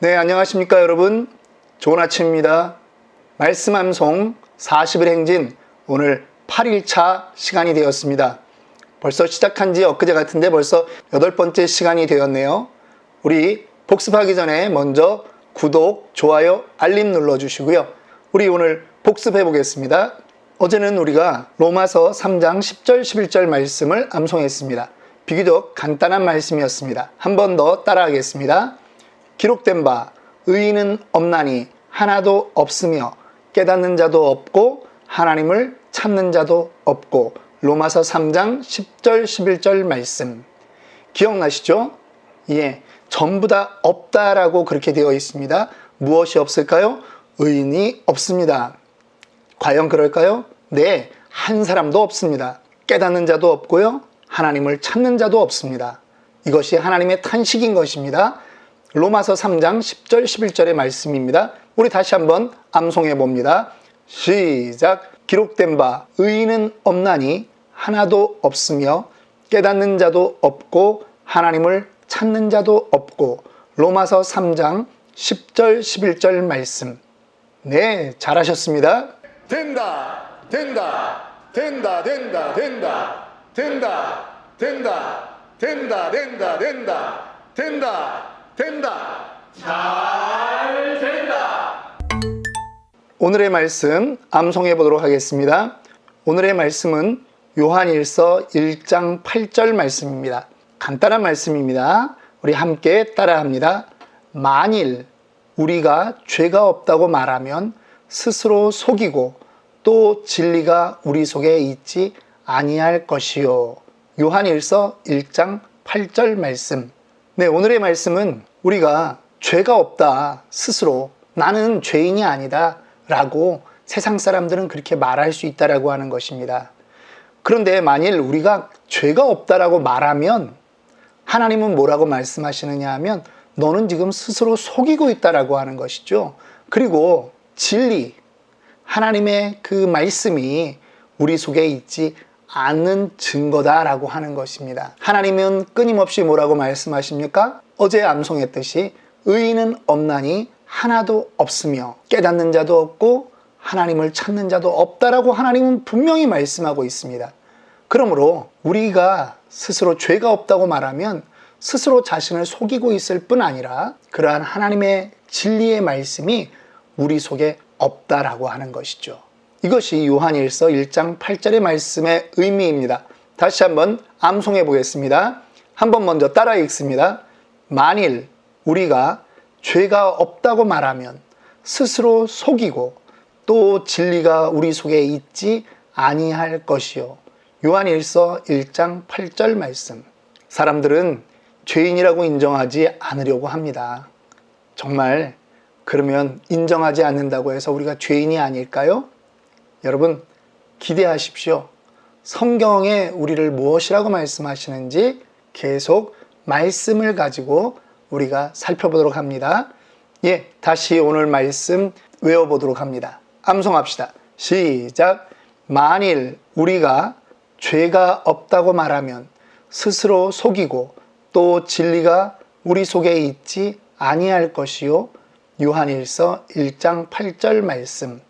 네, 안녕하십니까, 여러분. 좋은 아침입니다. 말씀 암송 40일 행진 오늘 8일차 시간이 되었습니다. 벌써 시작한 지 엊그제 같은데 벌써 여덟 번째 시간이 되었네요. 우리 복습하기 전에 먼저 구독, 좋아요, 알림 눌러주시고요. 우리 오늘 복습해 보겠습니다. 어제는 우리가 로마서 3장 10절, 11절 말씀을 암송했습니다. 비교적 간단한 말씀이었습니다. 한 번 더 따라하겠습니다. 기록된 바 의인은 없나니 하나도 없으며 깨닫는 자도 없고 하나님을 찾는 자도 없고 로마서 3장 10절 11절 말씀 기억나시죠? 예. 전부 다 없다라고 그렇게 되어 있습니다. 무엇이 없을까요? 의인이 없습니다. 과연 그럴까요? 네. 한 사람도 없습니다. 깨닫는 자도 없고요. 하나님을 찾는 자도 없습니다. 이것이 하나님의 탄식인 것입니다. 로마서 3장 10절 11절의 말씀입니다. 우리 다시 한번 암송해 봅니다. 시작. 기록된 바 의인은 없나니 하나도 없으며 깨닫는 자도 없고 하나님을 찾는 자도 없고 로마서 3장 10절 11절 말씀. 네, 잘하셨습니다. 된다 된다 된다 된다 된다 된다 된다 된다 된다 된다 된다 된다 잘 된다 오늘의 말씀 암송해 보도록 하겠습니다. 오늘의 말씀은 요한일서 1장 8절 말씀입니다. 간단한 말씀입니다. 우리 함께 따라합니다. 만일 우리가 죄가 없다고 말하면 스스로 속이고 또 진리가 우리 속에 있지 아니할 것이요. 요한일서 1장 8절 말씀. 네, 오늘의 말씀은 우리가 죄가 없다 스스로 나는 죄인이 아니다 라고 세상 사람들은 그렇게 말할 수 있다라고 하는 것입니다. 그런데 만일 우리가 죄가 없다라고 말하면 하나님은 뭐라고 말씀하시느냐 하면 너는 지금 스스로 속이고 있다라고 하는 것이죠. 그리고 진리, 하나님의 그 말씀이 우리 속에 있지 않는 증거다라고 하는 것입니다. 하나님은 끊임없이 뭐라고 말씀하십니까? 어제 암송했듯이 의인은 없나니 하나도 없으며 깨닫는 자도 없고 하나님을 찾는 자도 없다라고 하나님은 분명히 말씀하고 있습니다. 그러므로 우리가 스스로 죄가 없다고 말하면 스스로 자신을 속이고 있을 뿐 아니라 그러한 하나님의 진리의 말씀이 우리 속에 없다라고 하는 것이죠. 이것이 요한일서 1장 8절의 말씀의 의미입니다. 다시 한번 암송해 보겠습니다. 한번 먼저 따라 읽습니다. 만일 우리가 죄가 없다고 말하면 스스로 속이고 또 진리가 우리 속에 있지 아니할 것이요. 요한일서 1장 8절 말씀. 사람들은 죄인이라고 인정하지 않으려고 합니다. 정말 그러면 인정하지 않는다고 해서 우리가 죄인이 아닐까요? 여러분 기대하십시오. 성경에 우리를 무엇이라고 말씀하시는지 계속 말씀을 가지고 우리가 살펴보도록 합니다. 예, 다시 오늘 말씀 외워보도록 합니다. 암송합시다. 시작. 만일 우리가 죄가 없다고 말하면 스스로 속이고 또 진리가 우리 속에 있지 아니할 것이요. 요한일서 1장 8절 말씀.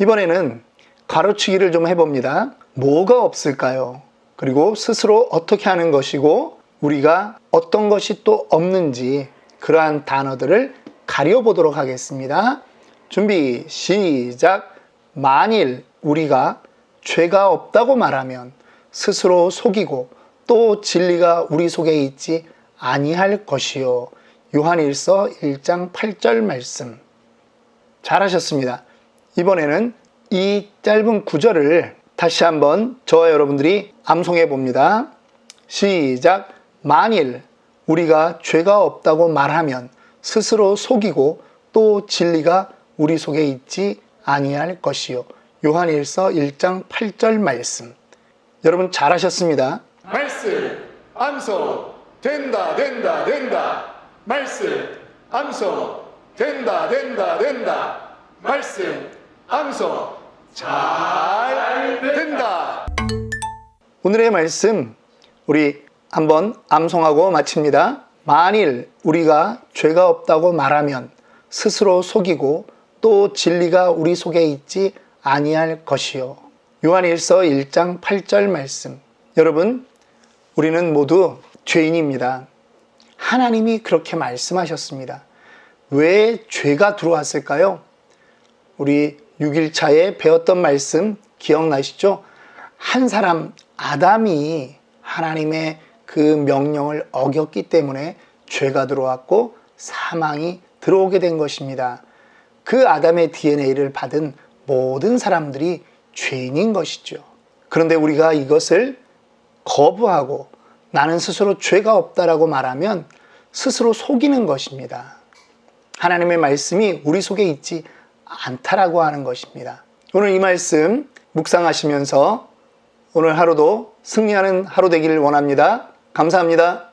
이번에는 가로치기를 좀 해봅니다. 뭐가 없을까요? 그리고 스스로 어떻게 하는 것이고 우리가 어떤 것이 또 없는지 그러한 단어들을 가려보도록 하겠습니다. 준비, 시작. 만일 우리가 죄가 없다고 말하면 스스로 속이고 또 진리가 우리 속에 있지 아니할 것이요. 요한일서 1장 8절 말씀. 잘하셨습니다. 이번에는 이 짧은 구절을 다시 한번 저와 여러분들이 암송해 봅니다. 시작. 만일 우리가 죄가 없다고 말하면 스스로 속이고 또 진리가 우리 속에 있지 아니할 것이요. 요한일서 1장 8절 말씀. 여러분 잘하셨습니다. 말씀 암송 된다 된다 된다 말씀 암송 된다 된다 된다 말씀 암송 잘 된다 오늘의 말씀 우리 한번 암송하고 마칩니다. 만일 우리가 죄가 없다고 말하면 스스로 속이고 또 진리가 우리 속에 있지 아니할 것이요. 요한일서 1장 8절 말씀. 여러분, 우리는 모두 죄인입니다. 하나님이 그렇게 말씀하셨습니다. 왜 죄가 들어왔을까요? 우리 6일차에 배웠던 말씀 기억나시죠? 한 사람 아담이 하나님의 그 명령을 어겼기 때문에 죄가 들어왔고 사망이 들어오게 된 것입니다. 그 아담의 DNA를 받은 모든 사람들이 죄인인 것이죠. 그런데 우리가 이것을 거부하고 나는 스스로 죄가 없다라고 말하면 스스로 속이는 것입니다. 하나님의 말씀이 우리 속에 있지 않다라고 하는 것입니다. 오늘 이 말씀 묵상하시면서 오늘 하루도 승리하는 하루 되기를 원합니다. 감사합니다.